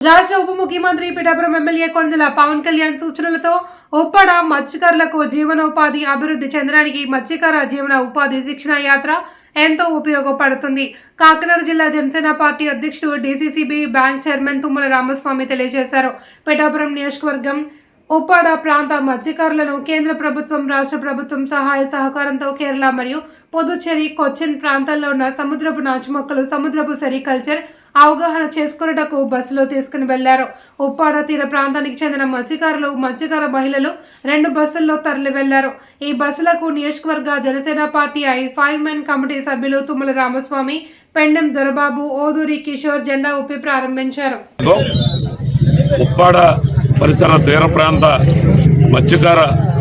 రాష్ట్ర ఉప ముఖ్యమంత్రి పిఠాపురం ఎమ్మెల్యే కొండల పవన్ కళ్యాణ్ సూచనలతో ఉప్పాడ మత్స్యకారులకు జీవనోపాధి అభివృద్ధి చెందడానికి మత్స్యకార జీవన ఉపాధి శిక్షణ యాత్ర ఎంతో ఉపయోగపడుతుంది. కాకినాడ జిల్లా జనసేన పార్టీ అధ్యక్షుడు DCCB bank chairman Tummala Ramaswamy తెలియజేశారు. పిఠాపురం నియోజకవర్గం ఉప్పాడ ప్రాంత మత్స్యకారులను కేంద్ర ప్రభుత్వం రాష్ట్ర ప్రభుత్వం సహాయ సహకారంతో కేరళ మరియు పుదుచ్చేరి కొచ్చిన్ ప్రాంతాల్లో ఉన్న సముద్రపు నాచు మొక్కలు సముద్రపు సెరికల్చర్ అవగాహన చేసుకున్నటకు బస్సులో తీసుకుని వెళ్ళారు. ఉప్పాడ తీర ప్రాంతానికి చెందిన మత్స్యకారులు మత్స్యకార మహిళలు రెండు బస్సుల్లో తరలి వెళ్ళారు. ఈ బస్సులకు నియోజకవర్గ Janasena party I five men committee సభ్యులు తుమ్మల రామస్వామి పెండెం దొరబాబు ఓదూరి కిషోర్ జెండా ఊపి ప్రారంభించారు. ఉప్పాడ పరిసర తీర ప్రాంత మత్స్యకార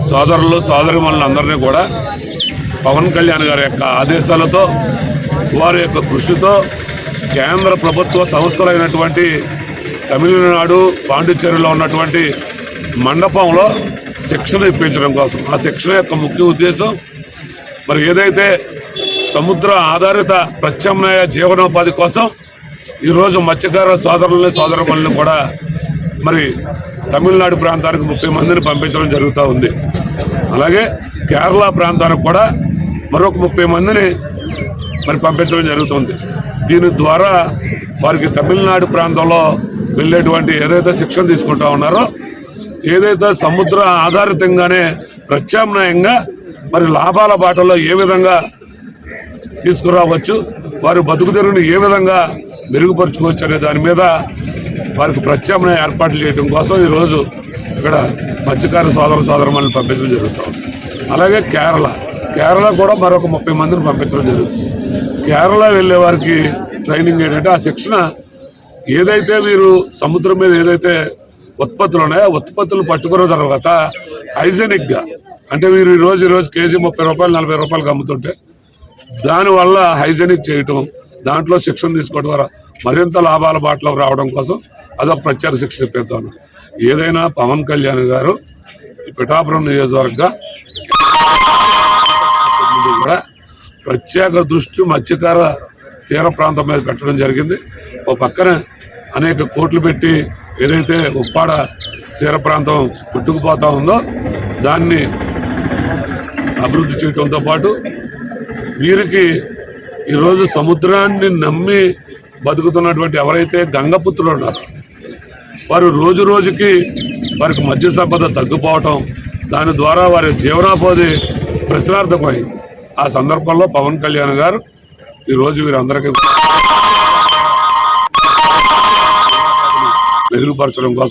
సోదరులు సోదరిమణులందరినీ కూడా పవన్ కళ్యాణ్ గారి యొక్క ఆదేశాలతో వారి యొక్క కృషితో కేంద్ర ప్రభుత్వ సంస్థలైనటువంటి తమిళనాడు పాండిచ్చేరిలో ఉన్నటువంటి మండపంలో శిక్షణ ఇప్పించడం కోసం. ఆ శిక్షణ యొక్క ముఖ్య ఉద్దేశం మరి ఏదైతే సముద్ర ఆధారిత ప్రత్యామ్నాయ జీవనోపాధి కోసం ఈరోజు మత్స్యకార సోదరులని సోదరులను కూడా మరి తమిళనాడు ప్రాంతానికి ముప్పై మందిని పంపించడం జరుగుతూ ఉంది. అలాగే కేరళ ప్రాంతానికి కూడా మరొక ముప్పై మందిని మరి పంపించడం జరుగుతుంది. దీని ద్వారా వారికి తమిళనాడు ప్రాంతంలో వెళ్ళేటువంటి ఏదైతే శిక్షణ తీసుకుంటా ఉన్నారో ఏదైతే సముద్ర ఆధారితంగానే ప్రత్యామ్నాయంగా మరి లాభాల బాటలో ఏ విధంగా తీసుకురావచ్చు వారి బతుకు తెరువుని ఏ విధంగా మెరుగుపరుచుకోవచ్చు అనే దాని మీద వారికి ప్రత్యామ్నాయ ఏర్పాట్లు చేయడం కోసం ఈరోజు ఇక్కడ మత్స్యకార సోదర సోదరమని పంపించడం జరుగుతుంది. అలాగే కేరళ. కేరళ కూడా మరొక ముప్పై మందిని పంపించడం జరుగుతుంది. కేరళ వెళ్ళే వారికి ట్రైనింగ్ ఏంటంటే ఆ శిక్షణ ఏదైతే మీరు సముద్రం మీద ఏదైతే ఉత్పత్తులు ఉన్నాయో ఉత్పత్తులు పట్టుకున్న తర్వాత హైజెనిక్గా అంటే మీరు ఈ రోజు కేజీ ముప్పై రూపాయలు నలభై రూపాయలకు అమ్ముతుంటే దానివల్ల హైజెనిక్ చేయటం దాంట్లో శిక్షణ తీసుకోవడం ద్వారా మరింత లాభాల బాటలో రావడం కోసం అదొక ప్రత్యేక శిక్షణ పెడతాను ఏదైనా పవన్ కళ్యాణ్ గారు పిఠాపురం నియోజకవర్గ కూడా ప్రత్యేక దృష్టి మత్స్యకార తీర ప్రాంతం మీద పెట్టడం జరిగింది. ఒక పక్కన అనేక కోట్లు పెట్టి ఏదైతే ఉప్పాడ తీర ప్రాంతం పుట్టుకుపోతా ఉందో దాన్ని అభివృద్ధి చేయడంతో పాటు వీరికి ఈరోజు సముద్రాన్ని నమ్మి బతుకుతున్నటువంటి ఎవరైతే గంగపుత్రులు ఉన్నారో వారు రోజు రోజుకి వారికి మత్స్య సంపద తగ్గిపోవటం దాని ద్వారా వారి జీవనోపాధి ప్రశ్నార్థమైంది ఆ సందర్భంలో పవన్ కళ్యాణ్ గారు ఈరోజు వీరందరికీ మెరుగుపరచడం కోసం